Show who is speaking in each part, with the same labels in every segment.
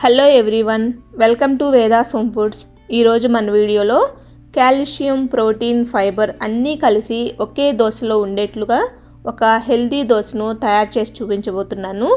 Speaker 1: Hello everyone welcome to Vedas home foods ఈరోజు మన వీడియోలో కాల్షియం ప్రోటీన్ ఫైబర్ అన్నీ కలిసి ఒకే దోశలో ఉండేట్లుగా ఒక హెల్దీ దోశను తయారు చేసి చూపించబోతున్నాను.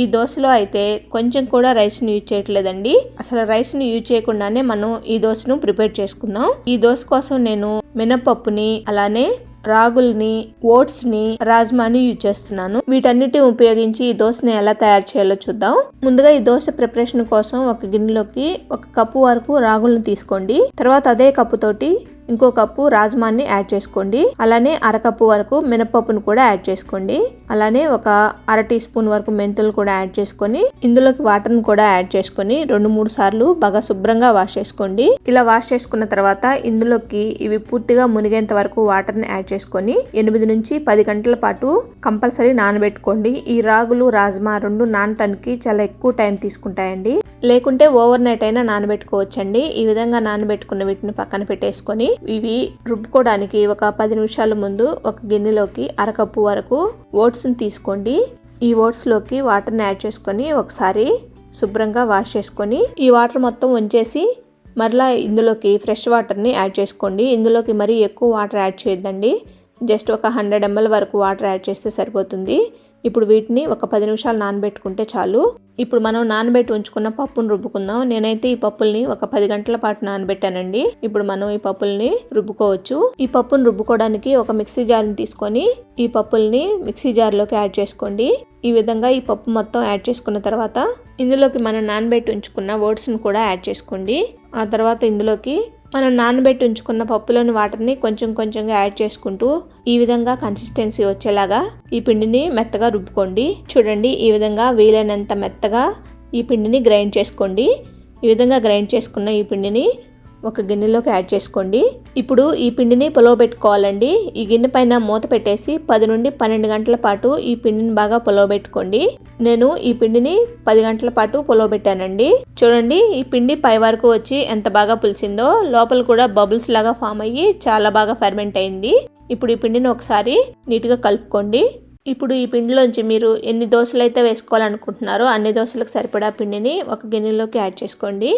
Speaker 1: ఈ దోశలో అయితే కొంచెం కూడా రైస్ని యూజ్ చేయట్లేదండి. అసలు రైస్ని యూజ్ చేయకుండానే మనం ఈ దోశను ప్రిపేర్ చేసుకుందాం. ఈ దోశ కోసం నేను మినపప్పుని అలానే రాగుల్ని ఓట్స్ని రాజ్మాని యూజ్ చేస్తున్నాను. వీటన్నిటిని ఉపయోగించి ఈ దోశని ఎలా తయారు చేయాలో చూద్దాం. ముందుగా ఈ దోశ ప్రిపరేషన్ కోసం ఒక గిన్నెలోకి ఒక కప్పు వరకు రాగుల్ని తీసుకోండి. తర్వాత అదే కప్పు తోటి ఇంకో కప్పు రాజ్మాని యాడ్ చేసుకోండి. అలానే అరకప్పు వరకు మినపప్పును కూడా యాడ్ చేసుకోండి. అలానే ఒక అర టీ స్పూన్ వరకు మెంతులు కూడా యాడ్ చేసుకొని ఇందులోకి వాటర్ని కూడా యాడ్ చేసుకొని రెండు మూడు సార్లు బాగా శుభ్రంగా వాష్ చేసుకోండి. ఇలా వాష్ చేసుకున్న తర్వాత ఇందులోకి ఇవి పూర్తిగా మునిగేంత వరకు వాటర్ని యాడ్ చేసుకొని ఎనిమిది నుంచి పది గంటల పాటు కంపల్సరీ నానబెట్టుకోండి. ఈ రాగులు రాజ్మా రెండు నానటానికి చాలా ఎక్కువ టైం తీసుకుంటాయండి. లేకుంటే ఓవర్ నైట్ అయినా నానబెట్టుకోవచ్చండి. ఈ విధంగా నానబెట్టుకున్న వీటిని పక్కన పెట్టేసుకొని ఇవి రుబ్బుకోవడానికి ఒక పది నిమిషాల ముందు ఒక గిన్నెలోకి అరకప్పు వరకు ఓట్స్ని తీసుకోండి. ఈ ఓట్స్లోకి వాటర్ని యాడ్ చేసుకొని ఒకసారి శుభ్రంగా వాష్ చేసుకొని ఈ వాటర్ మొత్తం ఉంచేసి మరలా ఇందులోకి ఫ్రెష్ వాటర్ని యాడ్ చేసుకోండి. ఇందులోకి మరీ ఎక్కువ వాటర్ యాడ్ చేయొద్దండి. జస్ట్ ఒక హండ్రెడ్ ఎంఎల్ వరకు వాటర్ యాడ్ చేస్తే సరిపోతుంది. ఇప్పుడు వీటిని ఒక పది నిమిషాలు నానబెట్టుకుంటే చాలు. ఇప్పుడు మనం నానబెట్టి ఉంచుకున్న పప్పును రుబ్బుకుందాం. నేనైతే ఈ పప్పుల్ని ఒక పది గంటల పాటు నానబెట్టానండి. ఇప్పుడు మనం ఈ పప్పుల్ని రుబ్బుకోవచ్చు. ఈ పప్పును రుబ్బుకోవడానికి ఒక మిక్సీ జార్ని తీసుకొని ఈ పప్పుల్ని మిక్సీ జార్లోకి యాడ్ చేసుకోండి. ఈ విధంగా ఈ పప్పు మొత్తం యాడ్ చేసుకున్న తర్వాత ఇందులోకి మనం నానబెట్టి ఉంచుకున్న ఓట్స్ని కూడా యాడ్ చేసుకోండి. ఆ తర్వాత ఇందులోకి మనం నానబెట్టి ఉంచుకున్న పప్పులోని వాటర్ని కొంచెం కొంచెంగా యాడ్ చేసుకుంటూ ఈ విధంగా కన్సిస్టెన్సీ వచ్చేలాగా ఈ పిండిని మెత్తగా రుబ్బుకోండి. చూడండి ఈ విధంగా వీలైనంత మెత్తగా ఈ పిండిని గ్రైండ్ చేసుకోండి. ఈ విధంగా గ్రైండ్ చేసుకున్న ఈ పిండిని ఒక గిన్నెలోకి యాడ్ చేసుకోండి. ఇప్పుడు ఈ పిండిని పెట్టుకోవాలండి. ఈ గిన్నె పైన మూత పెట్టేసి పది నుండి పన్నెండు గంటల పాటు ఈ పిండిని బాగా పెట్టుకోండి. నేను ఈ పిండిని పది గంటల పాటు పెట్టానండి. చూడండి ఈ పిండి పై వరకు వచ్చి ఎంత బాగా పులిసిందో. లోపల కూడా బబుల్స్ లాగా ఫామ్ అయ్యి చాలా బాగా ఫెర్మెంట్ అయింది. ఇప్పుడు ఈ పిండిని ఒకసారి నీట్గా కలుపుకోండి. ఇప్పుడు ఈ పిండిలోంచి మీరు ఎన్ని దోశలు అయితే వేసుకోవాలనుకుంటున్నారో అన్ని దోశలకు సరిపడా పిండిని ఒక గిన్నెలోకి యాడ్ చేసుకోండి.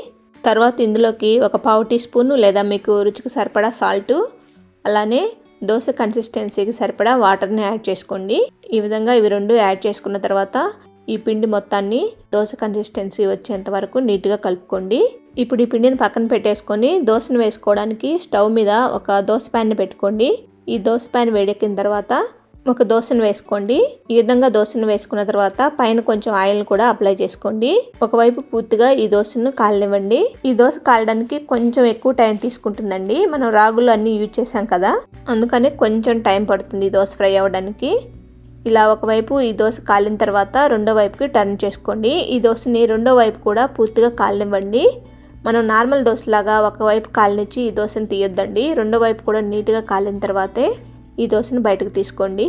Speaker 1: తర్వాత ఇందులోకి ఒక పావు టీ స్పూన్ లేదా మీకు రుచికి సరిపడా సాల్ట్ అలానే దోశ కన్సిస్టెన్సీకి సరిపడా వాటర్ని యాడ్ చేసుకోండి. ఈ విధంగా ఇవి రెండు యాడ్ చేసుకున్న తర్వాత ఈ పిండి మొత్తాన్ని దోశ కన్సిస్టెన్సీ వచ్చేంత వరకు నీట్గా కలుపుకోండి. ఇప్పుడు ఈ పిండిని పక్కన పెట్టేసుకొని దోశను వేసుకోవడానికి స్టవ్ మీద ఒక దోశ ప్యాన్ని పెట్టుకోండి. ఈ దోశ ప్యాన్ వేడెక్కిన తర్వాత ఒక దోశను వేసుకోండి. ఈ విధంగా దోశను వేసుకున్న తర్వాత పైన కొంచెం ఆయిల్ కూడా అప్లై చేసుకోండి. ఒకవైపు పూర్తిగా ఈ దోశను కాలనివ్వండి. ఈ దోశ కాలడానికి కొంచెం ఎక్కువ టైం తీసుకుంటుందండి. మనం రాగులు అన్ని యూజ్ చేసాం కదా? అందుకని కొంచెం టైం పడుతుంది ఈ దోశ ఫ్రై అవ్వడానికి. ఇలా ఒకవైపు ఈ దోశ కాలిన తర్వాత రెండో వైపుకి టర్న్ చేసుకోండి. ఈ దోశని రెండో వైపు కూడా పూర్తిగా కాలనివ్వండి. మనం నార్మల్ దోశలాగా ఒకవైపు కాలనిచ్చి ఈ దోశను తీయొద్దండి. రెండో వైపు కూడా నీట్గా కాలిన తర్వాతే ఈ దోశను బయటకు తీసుకోండి.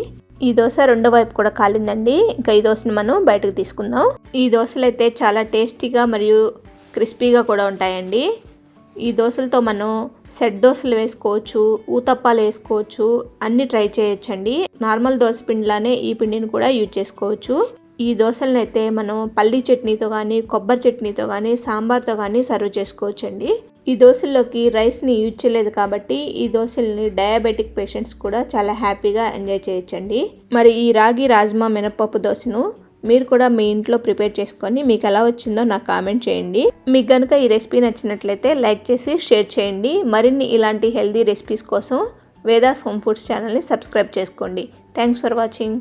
Speaker 1: ఈ దోశ రెండో వైపు కూడా కాలిందండి. ఇంకా ఈ దోశను మనం బయటకు తీసుకుందాం. ఈ దోశలు అయితే చాలా టేస్టీగా మరియు క్రిస్పీగా కూడా ఉంటాయండి. ఈ దోశలతో మనం సెట్ దోశలు వేసుకోవచ్చు ఊతప్పాలు వేసుకోవచ్చు అన్నీ ట్రై చేయొచ్చండి. నార్మల్ దోశ పిండిలానే ఈ పిండిని కూడా యూజ్ చేసుకోవచ్చు. ఈ దోశలను అయితే మనం పల్లీ చట్నీతో కానీ కొబ్బరి చట్నీతో కానీ సాంబార్తో కానీ సర్వ్ చేసుకోవచ్చండి. ఈ దోశల్లోకి రైస్ని యూజ్ చేయలేదు కాబట్టి ఈ దోశల్ని డయాబెటిక్ పేషెంట్స్ కూడా చాలా హ్యాపీగా ఎంజాయ్ చేయొచ్చండి. మరి ఈ రాగి రాజ్మా మినపప్పు దోశను మీరు కూడా మీ ఇంట్లో ప్రిపేర్ చేసుకొని మీకు ఎలా వచ్చిందో నాకు కామెంట్ చేయండి. మీకు కనుక ఈ రెసిపీ నచ్చినట్లయితే లైక్ చేసి షేర్ చేయండి. మరిన్ని ఇలాంటి హెల్దీ రెసిపీస్ కోసం వేదాస్ హోమ్ ఫుడ్స్ ఛానల్ని సబ్స్క్రైబ్ చేసుకోండి. Thanks for watching.